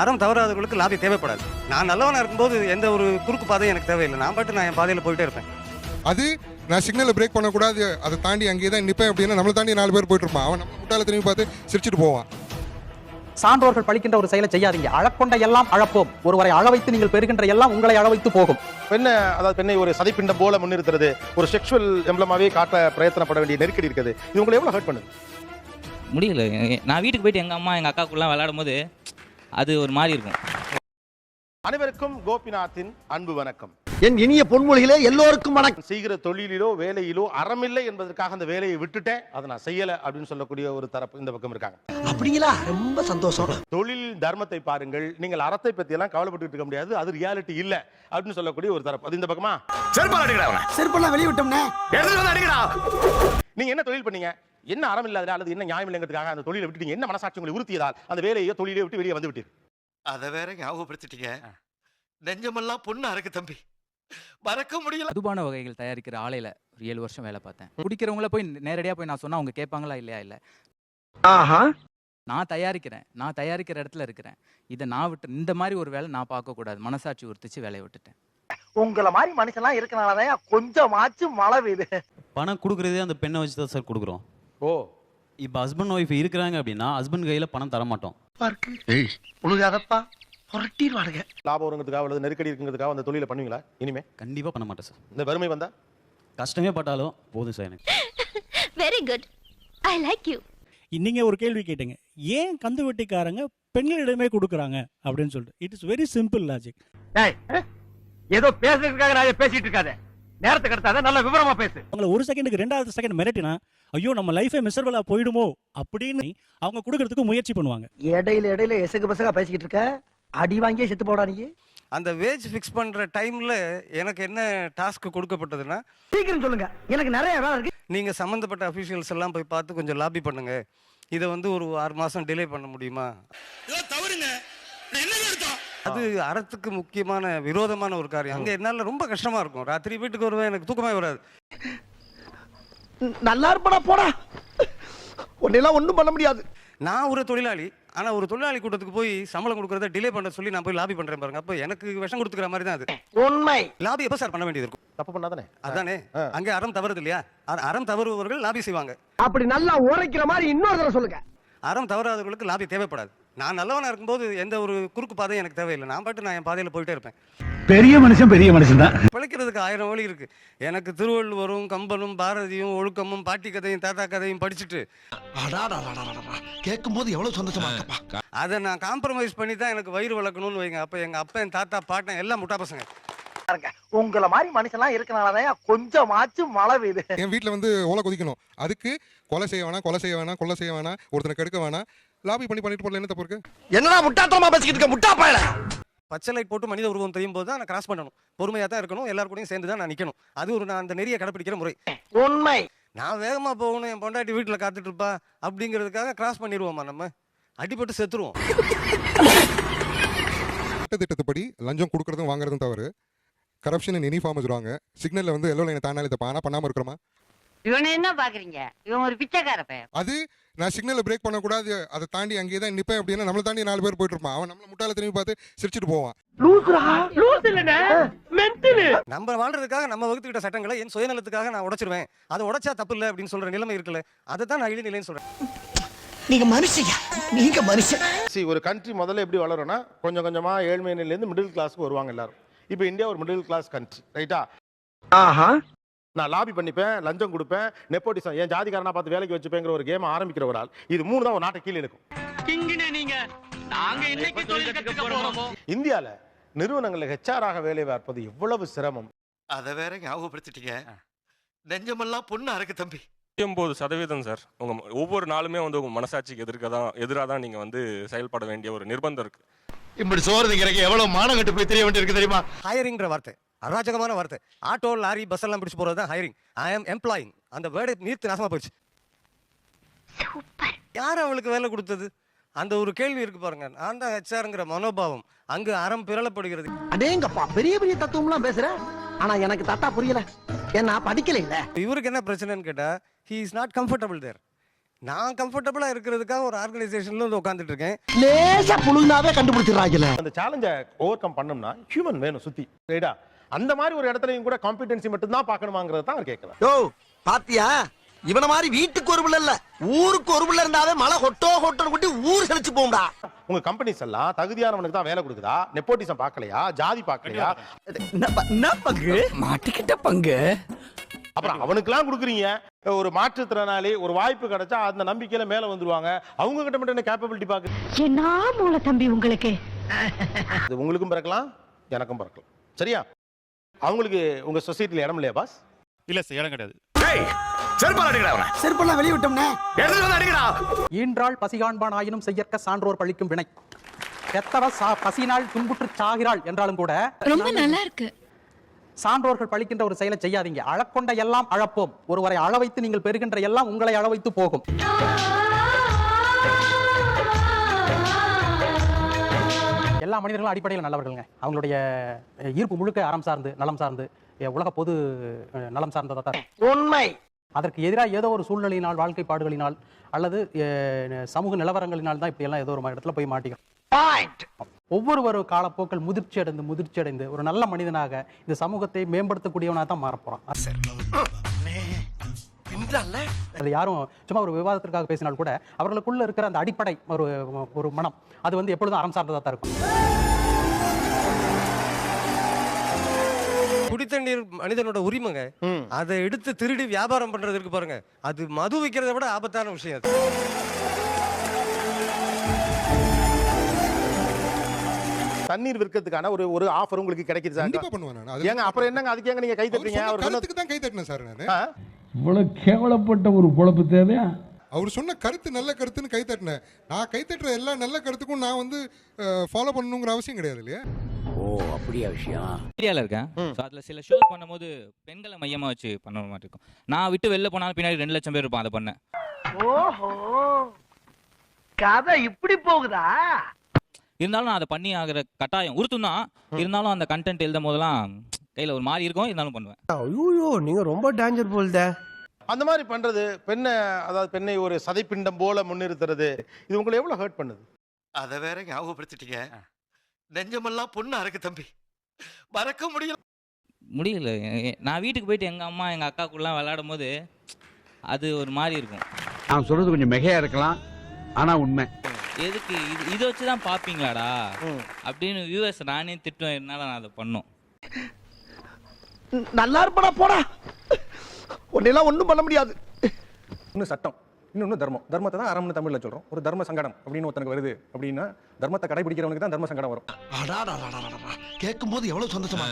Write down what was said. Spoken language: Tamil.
அறம் தவறாதவர்களுக்கு லாபி தேவைப்படாது. நான் நல்லவனா இருக்கும்போது எந்த ஒரு குறுக்கு பாதையும் எனக்கு தேவையில்லை. நான் பாட்டு நான் என் பாதையில் போயிட்டே இருப்பேன். அது நான் சிக்னலை பிரேக் பண்ணக்கூடாது. அதை தாண்டி அங்கேயே தான் நிற்பேன் அப்படின்னா நம்மளை தாண்டி நாலு பேர் போயிட்டு இருப்பான். அவன் நம்ம முட்டாள திரும்பி பார்த்து சிரிச்சிட்டு போவான். சான்றோர்கள் பழிக்கின்ற ஒரு செயலை செய்யாதீங்க. அழக்கொண்ட எல்லாம் அழப்போம். ஒருவரை அழ வைத்து நீங்கள் பெறுகின்ற எல்லாம் உங்களை அழ வைத்து போகும். பெண்ணை அதாவது பெண்ணை ஒரு சதைப்பிண்டம் போல முன்னிறுத்துறது ஒரு செக்ஷுவல் எம்ப்ளமாவே காட்ட பிரயத்தனப்பட வேண்டிய நெருக்கடி இருக்குது. இது உங்களை எவ்வளவு ஹர்ட் பண்ணுது? முடியல. நான் வீட்டுக்கு போயிட்டு எங்கள் அம்மா எங்கள் அக்காக்குள்ளலாம் விளையாடும் போது அது ஒரு மாதிரி இருக்கும். அனைவருக்கும் கோபிநாத்தின் அன்பு வணக்கம். என் இனிய பொன்மொழிகளே எல்லோருக்கும் வணக்கம். செய்கிற தொழிலிலோ வேலையிலோ அறமில்லை என்பதற்காக அந்த வேலையை விட்டுட்டேன். அதை நான் செய்யல அப்படின்னு சொல்லக்கூடிய ஒரு தரப்பு இந்த பக்கம் இருக்காங்க. அப்படிங்களா? ரொம்ப சந்தோஷம். தொழில் தர்மத்தை பாருங்கள். நீங்கள் அறத்தை பத்தி எல்லாம் கவலைப்பட்டு இருக்க முடியாது. அது ரியாலிட்டி இல்ல அப்படின்னு சொல்லக்கூடிய ஒரு தரப்பு. அது இந்த பக்கமா? செருப்பெல்லாம் வெளியே விட்டோம்னே. நீங்க என்ன தொழில் பண்ணீங்க? என்ன அறம் இல்லாத அல்லது என்ன நியாயம் இல்லைங்கிறதுக்காக அந்த தொழிலை விட்டுட்டீங்க? என்ன மனசாட்சி உங்களை உறுத்தியதால் அந்த வேலையோ தொழிலையோ விட்டு வெளியே வந்து விட்டீங்க அத வேற ஞாபகப்படுத்திட்டீங்க. நெஞ்சமெல்லாம் பொண்ணு அறக்கு தம்பி. மறக்க முடியல. மதுபான வகைகள் தயாரிக்கிற ஆலையில ஒரு ஏழு வருஷம் வேலை பார்த்தேன். குடிக்கிறவங்கள போய் நேரடியா போய் நான் சொன்னா அவங்க கேட்பாங்களா இல்லையா? இல்ல. ஆஹா. நான் தயாரிக்கிறேன். நான் தயாரிக்கிற இடத்துல இருக்கிறேன். இதை நான் விட்டு இந்த மாதிரி ஒரு வேலை நான் பார்க்க கூடாது. மனசாட்சி உறுத்துச்சு வேலையை விட்டுட்டேன். உங்களை மாதிரி மனுஷன்லாம் இருக்கனாலதான் கொஞ்சமாச்சும் மழை பெய்யுது. பணம் கொடுக்குறதே அந்த பெண்ணை வச்சு தான் சார் கொடுக்குறோம். ஓ. இப்போ ஹஸ்பண்ட் ஒய்ஃப் இருக்கிறாங்க அப்படின்னா ஹஸ்பண்ட் கையில் பணம் தர மாட்டோம் உழுகாதப்பா. புரட்டிடுவானுங்க. லாபம் வருங்கிறதுக்காக அல்லது நெருக்கடி இருக்குங்கிறதுக்காக அந்த தொழிலை பண்ணுவீங்களா? இனிமே? கண்டிப்பாக பண்ண மாட்டேன் சார் இந்த வறுமை வந்தா? கஷ்டமே பட்டாலும் போதும் சார் எனக்கு. Very good I like you நீங்க ஒரு கேள்வி கேட்டீங்க. ஏன் கந்து வெட்டிக்காரங்க பெண்களிடமே கொடுக்குறாங்க? அப்படின்னு சொல்லிட்டு. It is very simple logic ஏதோ பேசுறதுக்காக நான் பேசிட்டு இருக்காத. நேரத்துக்கு எடுத்தாத நல்ல விவரமா பேசு. அவங்கள ஒரு செகண்டுக்கு ரெண்டாவது செகண்ட் மிரட்டினா ஐயோ நம்ம லைஃபே மிசர்வலா போயிடுமோ? அப்படின்னு அவங்க கொடுக்கறதுக்கு முயற்சி பண்ணுவாங்க. இடையில இடையில எசகு பசகா பேசிக்கிட்டு இருக்க? அடி வாங்கியே செத்து போடா நீ. அந்த வேஜ் ஃபிக்ஸ் பண்ணுற டைமில் எனக்கு என்ன டாஸ்க் கொடுக்கப்பட்டதுன்னா சீக்கிரம் சொல்லுங்க. எனக்கு நிறைய வேலை இருக்கு. நீங்கள் சம்மந்தப்பட்ட அஃபீஷியல்ஸ் எல்லாம் போய் பார்த்து கொஞ்சம் லாபி பண்ணுங்க. இதை வந்து ஒரு ஆறு மாதம் டிலே பண்ண முடியுமா? அது அறத்துக்கு முக்கியமான விரோதமான ஒரு காரியம். அங்கே என்னால் ரொம்ப கஷ்டமாக இருக்கும். ராத்திரி வீட்டுக்கு வருவேன் எனக்கு தூக்கமே வராது. நல்லா இருப்படா போடா. உன்னெல்லாம் ஒண்ணும் பண்ண முடியாது. நான் ஒரு தொழிலாளி. ஆனால் ஒரு தொழிலாளி கூட்டத்துக்கு போய் சம்பளம் கொடுக்கறத டிலே பண்ண சொல்லி நான் போய் லாபி பண்ணுறேன் பாருங்க. அப்போ எனக்கு விஷம் கொடுத்துக்கிற மாதிரி தான் அது. உண்மை. லாபி எப்போ சார் பண்ண வேண்டியது இருக்கும்? தப்பு பண்ணாதானே? அதானே. அங்கே அறம் தவறுது இல்லையா? அறம் தவறுபவர்கள் லாபி செய்வாங்க. அப்படி நல்லா உரைக்கிற மாதிரி இன்னொரு தடவை சொல்லுங்க. அறம் தவறாதவர்களுக்கு லாபி தேவைப்படாது. நான் நல்லவனா இருக்கும்போது எந்த ஒரு குறுக்கு பாதையும் எனக்கு தேவையில்லை. நான் பாட்டு நான் என் பாதையில் போயிட்டே இருப்பேன். பெரிய மனுஷன் பெரிய மனுஷன் தான். பிழைக்கிறதுக்கு ஆயிரம் வழி இருக்கு. எனக்கு திருவள்ளுவரும் கம்பனும் பாரதியும் ஒழுக்கமும் பாட்டி கதையும் தாத்தா கதையும் படிச்சுட்டு. கேட்கும் போது எவ்வளவு சந்தோஷமா அதை நான் காம்ப்ரமைஸ் பண்ணி தான் எனக்கு வயிறு வளர்க்கணும்னு வைங்க. அப்போ எங்கள் அப்பா என் தாத்தா பாட்டன் எல்லாம் முட்டா பசங்க. உங்களை மாதிரி மனுஷன்லாம் இருக்கனாலதான் கொஞ்சமாச்சும் மழை பெய்யுது. என் வீட்டில் வந்து ஓலை கொதிக்கணும். அதுக்கு கொலை செய்ய வேணாம் கொலை செய்ய வேணாம் கொலை செய்ய வேணாம் ஒருத்தனை கெடுக்க வேணாம். லாபி பண்ணி பண்ணிட்டு போடல என்ன தப்பு இருக்கு? என்னடா முட்டாத்தனமா பேசிக்கிட்டு இருக்க? முட்டா பயல. பச்சை லைட் போட்டு மனித உருவம் தெரியும் போது தான் நான் கிராஸ் பண்ணணும். பொறுமையாக தான் இருக்கணும். எல்லார் கூடயும் சேர்ந்து தான் நான் நிற்கணும் அது ஒரு நான் அந்த நெறியை கடைப்பிடிக்கிற முறை. உண்மை. நான் வேகமாக போகணும். என் பொண்டாட்டி வீட்டில் காத்துட்டு இருப்பா. அப்படிங்கிறதுக்காக கிராஸ் பண்ணிடுவோமா நம்ம? அடிபட்டு செத்துருவோம். திட்டத்துப்படி லஞ்சம் கொடுக்கறதும் வாங்குறதும் தவறு. கரப்ஷன் இன் ஃபார்ம் வச்சுருவாங்க. சிக்னலில் வந்து எல்லோ லைனை தாண்டாலே தப்பா ஆனால் பண்ணாமல் இருக்கிறோமா? இவனை என்ன பாக்குறீங்க? இவன் ஒரு பிச்சைக்கார பையன். அது நான் சிக்னலை பிரேக் பண்ணக்கூடாது. அதை தாண்டி அங்கேயே தான் நிற்பேன் அப்படின்னா நம்மளை தாண்டி நாலு பேர் போயிட்டு இருப்பான். அவன் நம்மளை முட்டாள திரும்பி பார்த்து சிரிச்சிட்டு போவான். நம்ம வாழ்றதுக்காக நம்ம வகுத்துக்கிட்ட சட்டங்களை என் சுயநலத்துக்காக நான் உடைச்சிருவேன். அதை உடைச்சா தப்பு இல்லை அப்படின்னு சொல்ற நிலைமை இருக்குல்ல. அதை தான் நான் இழிநிலைன்னு சொல்றேன். நீங்க மனுஷங்க நீங்க மனுஷன். சி ஒரு கண்ட்ரி முதல்ல எப்படி வளரும்னா கொஞ்சம் கொஞ்சமா ஏழ்மை நிலையிலேருந்து மிடில் கிளாஸ்க்கு வருவாங்க எல்லாரும். இப்போ இந்தியா ஒரு மிடில் கிளாஸ் கண்ட்ரி ரைட்டா ஆஹா. நான் லாபி பண்ணிப்பேன் லஞ்சம் கொடுப்பேன் நெப்போட்டிசம் என் ஜாதிக்காரனா பார்த்து வேலைக்கு வச்சுப்பேங்கிற ஒரு கேம் ஆரம்பிக்கிற ஒரு ஆள் இது மூணு தான் ஒரு நாட்டை கீழே இருக்கும் இந்தியால நிறுவனங்களில் ஹெச்ஆர் ஆக வேலை பார்ப்பது எவ்வளவு சிரமம்? அத வேற ஞாபகப்படுத்திட்டீங்க. நெஞ்சமெல்லாம் பொண்ணு அறக்கு தம்பி. ஒன்பது சதவீதம் சார் உங்க ம- ஒவ்வொரு நாளுமே வந்து உங்க மனசாட்சிக்கு எதிர்க்க தான் எதிராக தான் நீங்க வந்து செயல்பட வேண்டிய ஒரு நிர்பந்தம் இருக்கு. இப்படி சோறு திங்கிறக்கு எவ்வளவு மானம் கட்டு போய் தெரிய வேண்டியிருக்கு தெரியுமா? ஹையரிங்ன்ற வார்த்தை. அராஜகமான வார்த்தை. ஆட்டோ லாரி பஸ் எல்லாம் பிடிச்சு போறது தான் ஹையரிங் ஐ ஆம் எம்ப்ளாயிங் அந்த வேர்டை நீர்த்து நாசமா போயிடுச்சு. யார் அவளுக்கு வேலை கொடுத்தது? அந்த ஒரு கேள்வி இருக்கு பாருங்க. நான் தான் ஹெச்ஆருங்கிற மனோபாவம். அங்கு அறம் பிறலப்படுகிறது அடேங்கப்பா பெரிய பெரிய தத்துவம்லாம் பேசுற? ஆனா எனக்கு தாத்தா புரியல. ஏன்னா படிக்கல இல்ல இவருக்கு என்ன பிரச்சனைன்னு கேட்டா he is not comfortable there நான் கம்ஃபர்டபுளா இருக்கிறதுக்காக ஒரு ஆர்கனைசேஷன்ல வந்து உட்காந்துட்டு இருக்கேன். லேசா புழுந்தாவே கண்டுபிடிச்சிடறாங்கல்ல. அந்த சேலஞ்சை ஓவர் கம் பண்ணோம்னா ஹியூமன் வேணும் சுத்தி. ரைட்டா அந்த மாதிரி ஒரு இடத்துலயும் கூட காம்பிடன்சி மட்டும் தான் பார்க்கணுமாங்கிறத தான் அவர் கேட்கலாம் யோ பாத்தியா? இவன மாதிரி வீட்டுக்கு ஒரு பிள்ளை இல்ல. ஊருக்கு ஒரு பிள்ளை இருந்தாவே மழை கொட்டோ கொட்டோ கொட்டி ஊர் செழிச்சு போகும்டா. உங்க கம்பெனிஸ் எல்லாம் தகுதியானவனுக்கு தான் வேலை கொடுக்குதா? நெப்போட்டிசம் பார்க்கலையா? ஜாதி பார்க்கலையா? என்ன பங்கு? மாட்டிக்கிட்ட பங்கு. அப்புறம் அவனுக்கெல்லாம் கொடுக்குறீங்க. ஒரு மாற்றுத்திறனாளி ஒரு வாய்ப்பு கிடைச்சா அந்த நம்பிக்கையில மேல வந்துருவாங்க. அவங்க கிட்ட மட்டும் என்ன கேப்பபிலிட்டி பாக்கு என்ன மூளை தம்பி உங்களுக்கு? இது உங்களுக்கும் பிறக்கலாம் எனக்கும் பிறக்கலாம். சரியா? அவங்களுக்கு உங்க சொசைட்டில இடம் இல்லையா பாஸ் இல்ல சார் இடம் கிடையாது. செருப்பெல்லாம் வெளிய விட்டோம்னே. ஈன்றாள் பசிகாண்பான் ஆயினும் செய்யற்க சான்றோர் பழிக்கும் வினை. பெத்தவ சா பசியினால் துன்புற்று சாகிறாள் என்றாலும் கூட ரொம்ப நல்லா இருக்கு சான்றோர்கள் பழிக்கின்ற ஒரு செயலை செய்யாதீங்க. அழக்கொண்ட எல்லாம் அழப்போம். ஒருவரை அழ வைத்து நீங்கள் பெறுகின்ற எல்லாம் உங்களை அழ வைத்து போகும் எல்லா மனிதர்களும் அடிப்படையில் நல்லவர்களுங்க. அவங்களுடைய ஈர்ப்பு முழுக்க அறம் சார்ந்து நலம் சார்ந்து உலக பொது நலம் சார்ந்ததா தான். உண்மை. அதற்கு எதிராக ஏதோ ஒரு சூழ்நிலையினால் வாழ்க்கை பாடுகளினால் அல்லது சமூக நிலவரங்களினால் தான் இப்படி எல்லாம் ஏதோ ஒரு இடத்துல போய் மாட்டிக்கும் பாயிண்ட் ஒவ்வொரு ஒரு காலப்போக்கில் முதிர்ச்சி அடைந்து முதிர்ச்சி அடைந்து ஒரு நல்ல மனிதனாக இந்த சமூகத்தை மேம்படுத்தக்கூடியவனாக தான் மாறப் போறான் அது யாரும் சும்மா ஒரு விவாதத்திற்காக பேசினால் கூட அவர்களுக்குள்ள இருக்கிற அந்த அடிப்படை ஒரு ஒரு மனம் அது வந்து எப்பொழுதும் அறம் சார்ந்ததா தான் இருக்கும். குடித்தண்ணீர் மனிதனோட உரிமைங்க. அதை எடுத்து திருடி வியாபாரம் பண்றது இருக்கு பாருங்க. அது மது விற்கிறத விட ஆபத்தான விஷயம் அது. தண்ணீர் விற்கிறதுக்கான ஒரு ஒரு ஆஃபர் உங்களுக்கு கிடைக்குது கண்டிப்பா சார் பண்ணுவேன் நான். ஏங்க அப்புறம் என்னங்க? அதுக்கு ஏங்க நீங்க கை தட்டுறீங்க? அவர் தான் கை தட்டினேன் சார் நான். ஆ? இவ்வளவு கேவலப்பட்ட ஒரு பொழப்பு தேவையா? அவர் சொன்ன கருத்து நல்ல கருத்துன்னு கை தட்டினேன் நான் கை தட்டுற எல்லா நல்ல கருத்துக்கும் நான் வந்து ஃபாலோ பண்ணணுங்கிற அவசியம் கிடையாது இல்லையா? ஓ அப்படியா விஷயம். மீடியாவில் இருக்கேன். ஸோ அதில் சில ஷோஸ் பண்ணும்போது பெண்களை மையமாக வச்சு பண்ண மாதிரி இருக்கும். நான் விட்டு வெளில போனாலும் பின்னாடி ரெண்டு லட்சம் பேர் இருப்பான் அதை பண்ணேன். ஓஹோ. கதை இப்படி போகுதா? இருந்தாலும் நான் அதை பண்ணி ஆகிற கட்டாயம். உறுத்தும் தான் இருந்தாலும் அந்த கண்டென்ட் எழுதும் போதெல்லாம் கையில் ஒரு மாதிரி இருக்கும் இருந்தாலும் பண்ணுவேன். ஐயோ நீங்க ரொம்ப டேஞ்சர் போல்த அந்த மாதிரி பண்றது பெண்ணை அதாவது பெண்ணை ஒரு சதைப்பிண்டம் போல முன்னிறுத்துறது இது உங்களை எவ்வளவு ஹர்ட் பண்ணுது? அதை வேற ஞாபகப்படுத்திட்டீங்க. நெஞ்சமெல்லாம் பொண்ணா இருக்கு தம்பி. மறக்க முடியல. முடியல. நான் வீட்டுக்கு போயிட்டு எங்கள் அம்மா எங்கள் அக்காக்குள்ளலாம் விளையாடும் போது அது ஒரு மாதிரி இருக்கும். நான் சொல்றது கொஞ்சம் மிகையா இருக்கலாம். ஆனா உண்மை. எதுக்கு? இது இதை வச்சு தான் பார்ப்பீங்களாடா ம். அப்படின்னு வியூவர்ஸ் நானே திட்டம் என்னால் நான் அதை பண்ணோம். நல்லா இருப்படா போடா. உன்னெல்லாம் ஒண்ணும் பண்ண முடியாது. இன்னும் சட்டம் இன்னொன்று தர்மம். தர்மத்தை தான் அறம்னு தமிழில் சொல்கிறோம் ஒரு தர்ம சங்கடம் அப்படின்னு ஒருத்தனுக்கு வருது அப்படின்னா தர்மத்தை கடைபிடிக்கிறவனுக்கு தான் தர்ம சங்கடம் வரும். கேட்கும் போது எவ்வளவு சந்தோஷமா